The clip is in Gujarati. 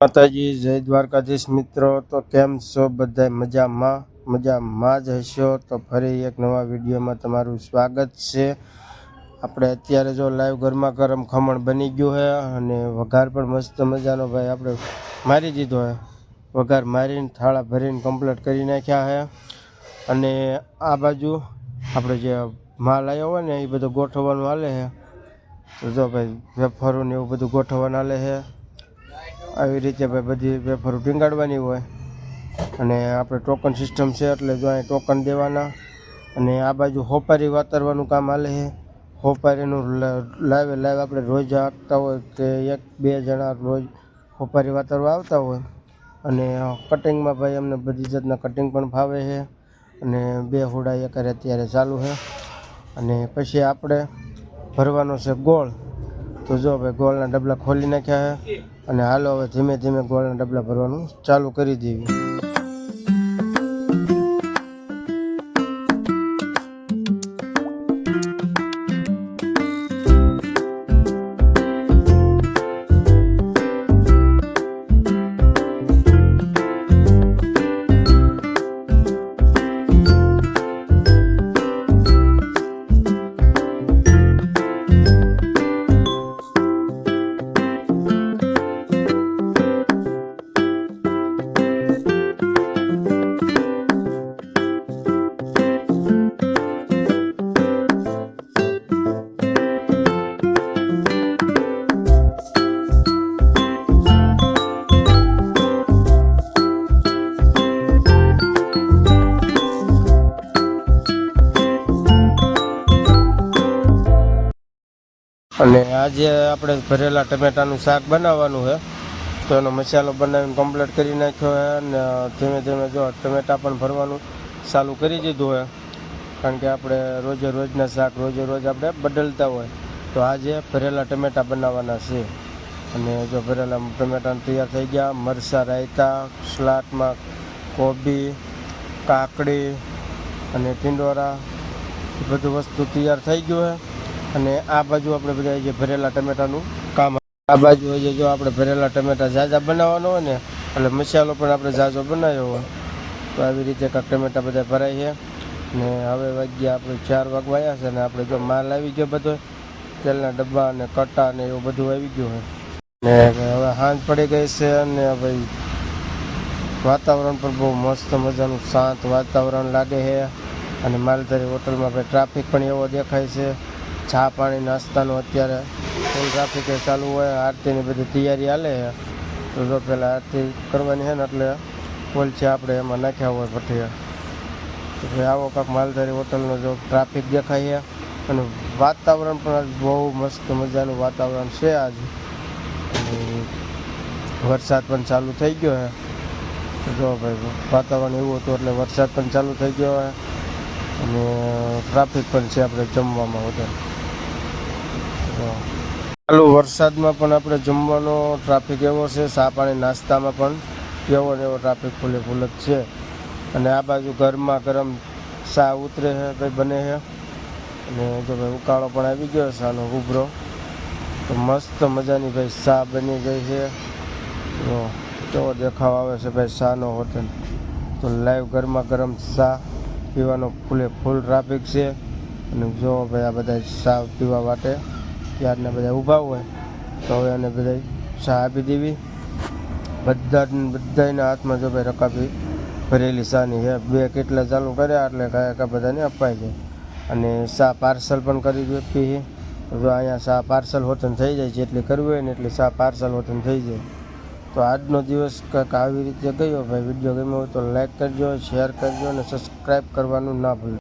માતાજી, જય દ્વારકાધીશ મિત્રો. તો કેમ છો બધા મજામાં? મજામાં જ હશો? તો ફરી એક નવા વિડીયોમાં તમારું સ્વાગત છે. આપણે અત્યારે જો લાઈવ ગરમા ગરમ ખમણ બની ગયું છે અને વઘાર પણ મસ્ત મજાનો ભાઈ આપણે મારી દીધો છે વઘાર મારીને થાળા ભરીને કમ્પ્લીટ કરી નાખ્યા છે અને આ બાજુ આપણે જે માલ આવ્યો હોય ને એ બધું ગોઠવવાનું હાલે છે તો જો ભાઈ વેફરો ને એવું બધું ગોઠવવાનું હાલે છે આવી રીતે ભાઈ બધી પેપર ટીંગાડવાની હોય. અને આપણે ટોકન સિસ્ટમ છે એટલે જો અહીં ટોકન દેવાના. અને આ બાજુ હોપારી વાતરવાનું કામ હાલે છે. હોપારીનું લાઈવે લાઈવ આપણે રોજ આપતા હોય કે એક, બે જણા રોજ હોપારી વાતરવા આવતા હોય. અને કટિંગમાં ભાઈ અમને બધી જાતના કટિંગ પણ ફાવે છે. અને બે હુડા એક અત્યારે ચાલુ છે. અને પછી આપણે ભરવાનો છે ગોળ. તો જો ભાઈ ગોળના ડબલા ખોલી નાખ્યા છે અને હાલો હવે ધીમે ધીમે ગોળના ડબલા ભરવાનું ચાલુ કરી દેવી. અને આજે આપણે ભરેલા ટમેટાનું શાક બનાવવાનું છે. તો એનો મસાલો બનાવીને કમ્પ્લીટ કરી નાખ્યો છે અને ધીમે ધીમે જો ટમેટા પણ ભરવાનું ચાલુ કરી દીધું હોય કારણ કે આપણે રોજે રોજના શાક રોજે રોજ આપણે બદલતા હોય. તો આજે ભરેલા ટમેટા બનાવવાના છે. અને જો ભરેલા ટમેટા તૈયાર થઈ ગયા, મરચાં રાયતા સલાડમાં કોબી, કાકડી અને ટીંડોરા બધું વસ્તુ તૈયાર થઈ ગયું છે. અને આ બાજુ આપણે બધા જે ભરેલા ટમેટાનું કામ આ બાજુ જે જો આપણે ભરેલા ટમેટા ઝાઝા બનાવવાનો હોય ને, એટલે મસાલો પણ આપણે ઝાઝો બનાવ્યો હોય. તો આવી રીતે કાંક ટમેટા બધા ભરાય છે. ને હવે વાગ્યા આપણે ચાર વાગવા આવ્યા છે ને આપણે જો માલ આવી ગયો બધો, તેલના ડબ્બા ને કટા ને એવું બધું આવી ગયું હોય. ને હવે સાંજ પડી ગઈ છે અને ભાઈ વાતાવરણ પણ બહુ મસ્ત મજાનું શાંત વાતાવરણ લાગે છે. અને માલધારી હોટલમાં ભાઈ ટ્રાફિક પણ એવો દેખાય છે. ચા પાણી, નાસ્તાનું અત્યારે ફૂલ ટ્રાફિક ચાલુ હોય, આરતીની બધી તૈયારી હાલે છે. તો જો પહેલાં આરતી કરવાની છે ને એટલે ફૂલ છે આપણે એમાં નાખ્યા હોય પછી તો ભાઈ આવો કાંક માલધારી હોટલનો જો ટ્રાફિક દેખાય છે. અને વાતાવરણ પણ બહુ મસ્ત મજાનું વાતાવરણ છે આજ. વરસાદ પણ ચાલુ થઈ ગયો છે. જો ભાઈ વાતાવરણ એવું હતું એટલે વરસાદ પણ ચાલુ થઈ ગયો અને ટ્રાફિક પણ છે આપણે જમવામાં વધારે. ચાલુ વરસાદમાં પણ આપણે જમવાનો ટ્રાફિક એવો છે, સા પાણી નાસ્તામાં પણ એવો ને એવો ટ્રાફિક ફૂલે ફૂલ જ છે. અને આ બાજુ ગરમા ગરમ સા ઉતરે છે ભાઈ બને છે અને જો ભાઈ ઉકાળો પણ આવી ગયો, સાનો ઉભરો. તો મસ્ત મજાની ભાઈ સા બની ગઈ છે. જો કેવો દેખાવ આવે છે ભાઈ સાનો હોટલ. તો લાઈવ ગરમા ગરમ સા પીવાનો ફૂલે ફૂલ ટ્રાફિક છે. અને જો ભાઈ આ બધા સા પીવા માટે. ત્યારના બધા ઊભા હોય, તો હવે એને બધા ચા આપી દેવી. બધા બધાના હાથમાં જો ભાઈ રકાબી ભરેલી ચાની છે. બે કેટલા ચાલુ કર્યા એટલે કયા કયા બધાને અપાય છે અને ચા પાર્સલ પણ કરી દે પી જો અહીંયા ચા પાર્સલ હોતન થઈ જાય, જેટલી કરવી હોય ને એટલી ચા પાર્સલ હોતન થઈ જાય. તો આજનો દિવસ કંઈક આવી રીતે ગયો. ભાઈ વીડિયો ગમ્યો હોય તો લાઈક કરજો, શેર કરજો અને સબસ્ક્રાઈબ કરવાનું ના ભૂલજો